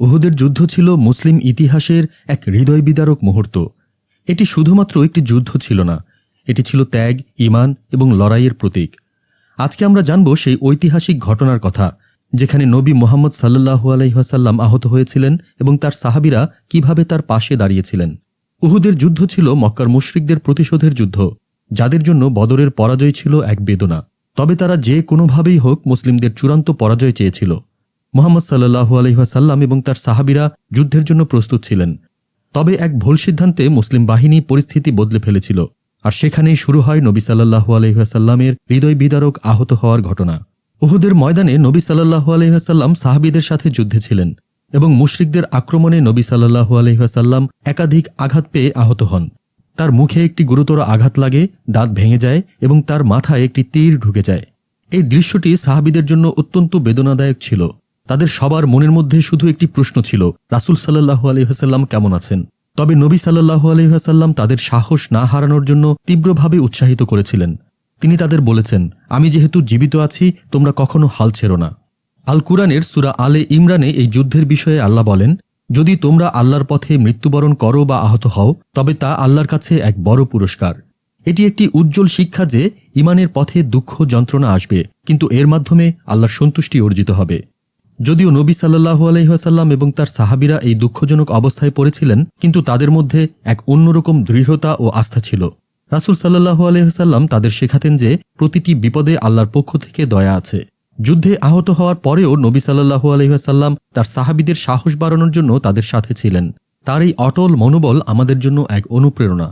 উহুদের যুদ্ধ ছিল মুসলিম ইতিহাসের এক হৃদয় বিদারক মুহূর্ত। এটি শুধুমাত্র একটি যুদ্ধ ছিল না, এটি ছিল ত্যাগ ইমান এবং লড়াইয়ের প্রতীক। আজকে আমরা জানব সেই ঐতিহাসিক ঘটনার কথা, যেখানে নবী মোহাম্মদ সাল্লাহু আলহিহাসাল্লাম আহত হয়েছিলেন এবং তার সাহাবিরা কীভাবে তার পাশে দাঁড়িয়েছিলেন। উহুদের যুদ্ধ ছিল মক্কার মুশরিকদের প্রতিশোধের যুদ্ধ, যাদের জন্য বদরের পরাজয় ছিল এক বেদনা। তবে তারা যে কোনোভাবেই হোক মুসলিমদের চূড়ান্ত পরাজয় চেয়েছিল। মোহাম্মদ সাল্লাহু আলহিহাসাল্লাম এবং তার সাহাবিরা যুদ্ধের জন্য প্রস্তুত ছিলেন। তবে এক ভুল সিদ্ধান্তে মুসলিম বাহিনী পরিস্থিতি বদলে ফেলেছিল। আর সেখানেই শুরু হয় নবী সাল্লাহু আলহিহাসাল্লামের হৃদয় বিদারক আহত হওয়ার ঘটনা। উহুদের ময়দানে নবী সাল্লাহু আলহিহাসাল্লাম সাহাবিদের সাথে যুদ্ধে ছিলেন এবং মুশরিকদের আক্রমণে নবী সাল্লাহু আলহিহাসাল্লাম একাধিক আঘাত পেয়ে আহত হন। তার মুখে একটি গুরুতর আঘাত লাগে, দাঁত ভেঙে যায় এবং তার মাথায় একটি তীর ঢুকে যায়। এই দৃশ্যটি সাহাবিদের জন্য অত্যন্ত বেদনাদায়ক ছিল। তাদের সবার মনের মধ্যে শুধু একটি প্রশ্ন ছিল, রাসুল সাল্লাহু আলহিহাসাল্লাম কেমন আছেন? তবে নবী সাল্লাহু আলহিহাসাল্লাম তাদের সাহস না হারানোর জন্য তীব্রভাবে উৎসাহিত করেছিলেন। তিনি তাদের বলেছেন, আমি যেহেতু জীবিত আছি, তোমরা কখনো হাল ছেড়ো না। আল কুরআনের সুরা আলে ইমরানে এই যুদ্ধের বিষয়ে আল্লাহ বলেন, যদি তোমরা আল্লাহর পথে মৃত্যুবরণ করো বা আহত হও, তবে তা আল্লাহর কাছে এক বড় পুরস্কার। এটি একটি উজ্জ্বল শিক্ষা যে, ইমানের পথে দুঃখ যন্ত্রণা আসবে, কিন্তু এর মাধ্যমে আল্লাহর সন্তুষ্টি অর্জিত হবে। যদিও নবী সাল্লাহু আলহিহাসাল্লাম এবং তার সাহাবিরা এই দুঃখজনক অবস্থায় পড়েছিলেন, কিন্তু তাদের মধ্যে এক অন্যরকম দৃঢ়তা ও আস্থা ছিল। রাসুল সাল্লাহু আলহিহাসাল্লাম তাদের শেখাতেন যে, প্রতিটি বিপদে আল্লাহর পক্ষ থেকে দয়া আছে। যুদ্ধে আহত হওয়ার পরেও নবী সাল্লাহু আলহিহাসাল্লাম তার সাহাবিদের সাহস বাড়ানোর জন্য তাদের সাথে ছিলেন। তার এই অটল মনোবল আমাদের জন্য এক অনুপ্রেরণা।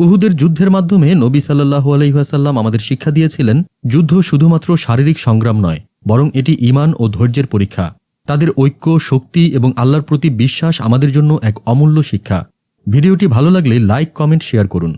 উহুদের যুদ্ধের মাধ্যমে নবী সাল্লাহু আলহিহাসাল্লাম আমাদের শিক্ষা দিয়েছিলেন, যুদ্ধ শুধুমাত্র শারীরিক সংগ্রাম নয় বরং এটি ইমান ও ধৈর্যের পরীক্ষা। তাদের ঐক্য, শক্তি এবং আল্লাহর প্রতি বিশ্বাস আমাদের জন্য এক অমূল্য শিক্ষা। ভিডিওটি ভালো লাগলে লাইক, কমেন্ট, শেয়ার করুন।